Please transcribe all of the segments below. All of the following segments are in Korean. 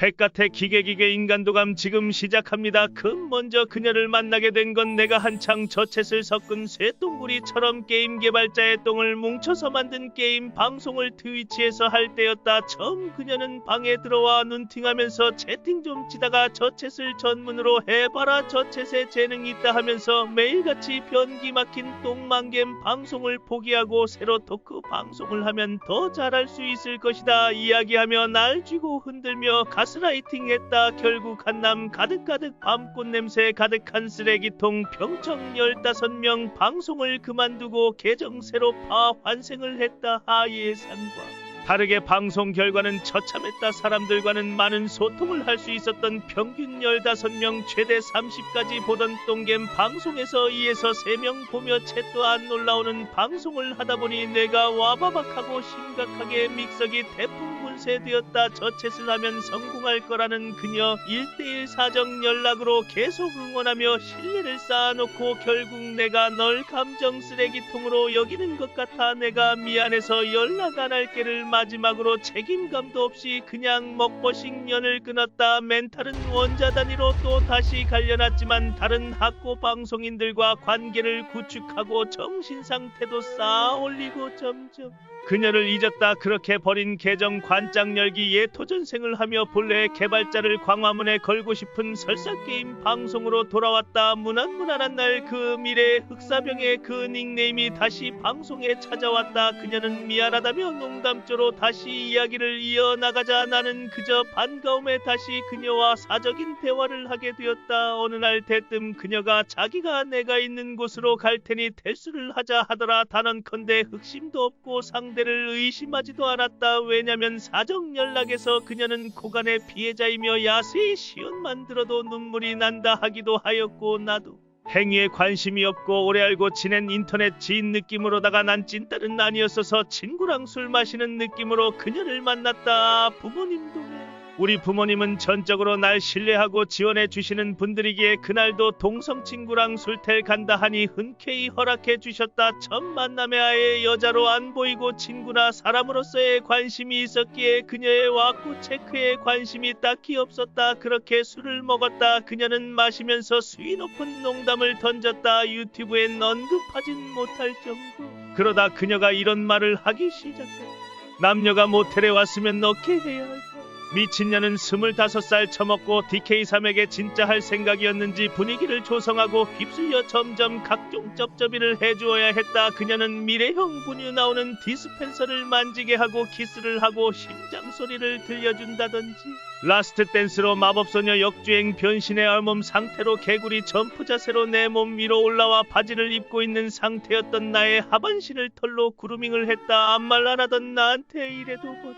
횟같아 기계기계 인간도감 지금 시작합니다. 그 먼저 그녀를 만나게 된 건 내가 한창 저챗을 섞은 쇠똥구리처럼 게임 개발자의 똥을 뭉쳐서 만든 게임 방송을 트위치에서 할 때였다. 처음 그녀는 방에 들어와 눈팅하면서 채팅 좀 치다가 저챗을 전문으로 해봐라 저챗에 재능 있다 하면서 매일같이 변기 막힌 똥망겜 방송을 포기하고 새로 토크 방송을 하면 더 잘할 수 있을 것이다 이야기하며 날 쥐고 흔들며 가 스라이팅 했다. 결국 한남 가득가득 밤꽃 냄새 가득한 쓰레기통 평청 15명 방송을 그만두고 계정 새로 파 환생을 했다. 하 예상과. 다르게 방송 결과는 처참했다. 사람들과는 많은 소통을 할 수 있었던 평균 15명 최대 30까지 보던 똥겜 방송에서 2에서 3명 보며 챗도 안 올라오는 방송을 하다 보니 내가 와바박하고 심각하게 믹서기 태풍 분쇄되었다. 저 챗을 하면 성공할 거라는 그녀 1대1 사정 연락으로 계속 응원하며 신뢰를 쌓아놓고 결국 내가 널 감정 쓰레기통으로 여기는 것 같아 내가 미안해서 연락 안 할게를 마지막으로 책임감도 없이 그냥 먹버식 년을 끊었다. 멘탈은 원자 단위로 또 다시 갈려놨지만 다른 학고 방송인들과 관계를 구축하고 정신 상태도 쌓아 올리고 점점 그녀를 잊었다 그렇게 버린 계정 관장 열기 예토전생을 하며 본래의 개발자를 광화문에 걸고 싶은 설사 게임 방송으로 돌아왔다 무난무난한 날 그 미래의 흑사병의 그 닉네임이 다시 방송에 찾아왔다 그녀는 미안하다며 농담조로 다시 이야기를 이어나가자 나는 그저 반가움에 다시 그녀와 사적인 대화를 하게 되었다. 어느 날 대뜸 그녀가 자기가 내가 있는 곳으로 갈 테니 대수를 하자 하더라. 단언컨대 흑심도 없고 상대 를 의심하지도 않았다. 왜냐면 사정 연락에서 그녀는 고간의 피해자이며 야수의 시연만 들어도 눈물이 난다 하기도 하였고 나도 행위에 관심이 없고 오래 알고 지낸 인터넷 지인 느낌으로다가 난 찐따는 아니었어서 친구랑 술 마시는 느낌으로 그녀를 만났다. 부모님도 왜 우리 부모님은 전적으로 날 신뢰하고 지원해 주시는 분들이기에 그날도 동성 친구랑 술텔 간다 하니 흔쾌히 허락해 주셨다. 첫 만남에 아예 여자로 안 보이고 친구나 사람으로서의 관심이 있었기에 그녀의 와꾸 체크에 관심이 딱히 없었다. 그렇게 술을 먹었다. 그녀는 마시면서 수위 높은 농담을 던졌다. 유튜브엔 언급하진 못할 정도. 그러다 그녀가 이런 말을 하기 시작했다. 남녀가 모텔에 왔으면 어떻게 해야 할까? 미친년은 스물다섯 살 처먹고 DK3에게 진짜 할 생각이었는지 분위기를 조성하고 휩쓸려 점점 각종 쩝쩝이를 해주어야 했다. 그녀는 미래형 분유 나오는 디스펜서를 만지게 하고 키스를 하고 심장 소리를 들려준다든지 라스트 댄스로 마법소녀 역주행 변신의 얼몸 상태로 개구리 점프 자세로 내 몸 위로 올라와 바지를 입고 있는 상태였던 나의 하반신을 털로 그루밍을 했다. 아무 말 안 하던 나한테 이래도 버텨.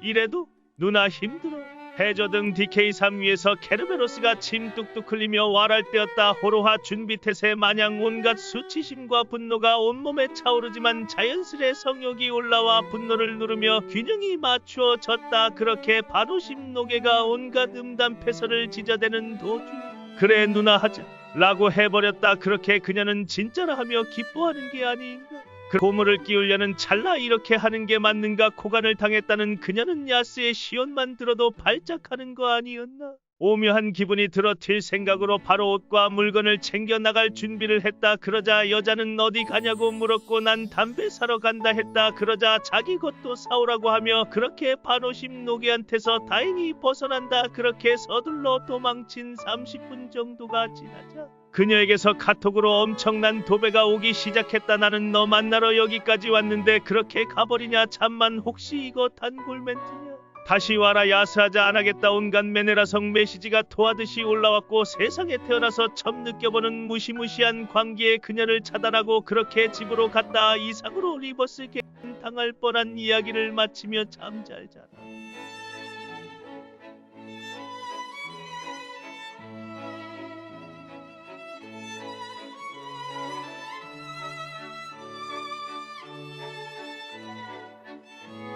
이래도 누나 힘들어. 해저 등 DK3 위에서 케르베로스가 침 뚝뚝 흘리며 war할 때였다. 호로하 준비태세 마냥 온갖 수치심과 분노가 온몸에 차오르지만 자연스레 성욕이 올라와 분노를 누르며 균형이 맞추어졌다. 그렇게 바로심 노개가 온갖 음담 패설을 지저대는 도중 그래 누나 하자 라고 해버렸다. 그렇게 그녀는 진짜라 하며 기뻐하는 게 아닌가. 그 고물을 끼우려는 찰나 이렇게 하는 게 맞는가 고간을 당했다는 그녀는 야스의 시온만 들어도 발작하는 거 아니었나? 오묘한 기분이 들어 튈 생각으로 바로 옷과 물건을 챙겨 나갈 준비를 했다. 그러자 여자는 어디 가냐고 물었고 난 담배 사러 간다 했다. 그러자 자기 것도 사오라고 하며 그렇게 반오심 노개한테서 다행히 벗어난다. 그렇게 서둘러 도망친 30분 정도가 지나자 그녀에게서 카톡으로 엄청난 도배가 오기 시작했다. 나는 너 만나러 여기까지 왔는데 그렇게 가버리냐? 잠만 혹시 이거 단골 멘트냐? 다시 와라 야스하자 안 하겠다 온갖 메네라성 메시지가 토하듯이 올라왔고 세상에 태어나서 처음 느껴보는 무시무시한 관계에 그녀를 차단하고 그렇게 집으로 갔다 이상으로 리버스 개 당할 뻔한 이야기를 마치며 잠잘 자라